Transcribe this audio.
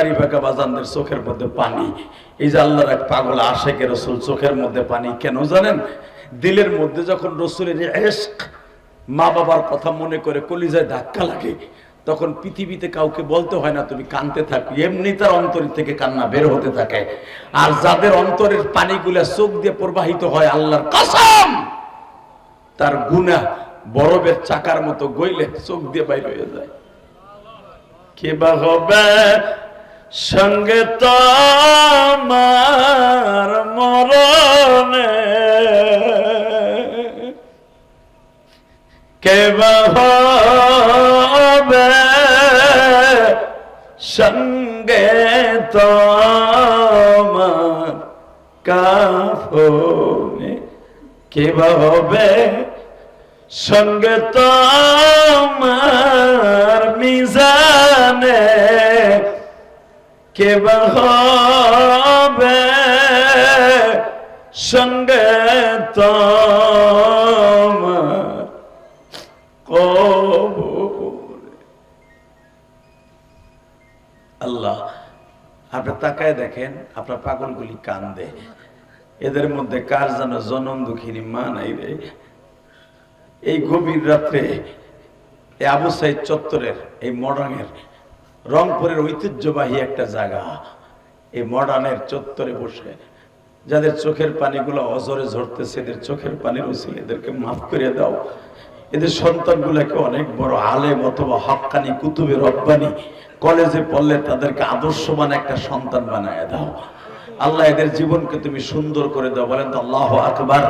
দাড়ি ফাঁকা বাজানদের চোখের মধ্যে পানি। এই যে আল্লাহর এক পাগল আশেকে রসুল চোখের মধ্যে পানি, কেন জানেন? দিলের মধ্যে যখন রসুলের মা বাবার কথা মনে করে কলিজায় ধাক্কা লাগে, তখন পৃথিবীতে কাউকে বলতে হয় না, তুমি কানতে থাকো। এমনি তার অন্তর থেকে কান্না বের হতে থাকে। আর যাদের অন্তরের পানিগুলা চোখ দিয়ে প্রবাহিত হয় আল্লাহর কসম, তার গুণা বরফের চাকার মতো গইলে চোখ দিয়ে বাইর হয়ে যায়। কে বা হবে? সঙ্গে তো আমার মরণে। কে বা হবে সঙ্গে তো আমার কাফনে। কে বা হবে সঙ্গে তোমার কে হবে সঙ্গে আল্লাহ আপনি তাকায় দেখেন, আপনার পাগলগুলি কান্দে। এদের মধ্যে কার যেন জনম দুঃখিনী মা নাই রে? এই গভীর রাত্রে এই আবু সাইদ চত্বরের, এই মডার্নের রংপুরের ঐতিহ্যবাহী একটা জায়গা। এই মডার্নের চত্বরে বসে। যাদের চোখের পানিগুলো অজরে ঝরতেছে, এদের চোখের পানির উচিত এদেরকে মাফ করে দাও। এদের সন্তানগুলোকে অনেক বড় আলেম অথবা হক্কানি কুতুবে রব্বানি কলেজে পড়লে তাদেরকে আদর্শবান একটা সন্তান বানায় দাও। আল্লাহ এদের জীবনকে তুমি সুন্দর করে দাও। বলেন তো আল্লাহ আকবার।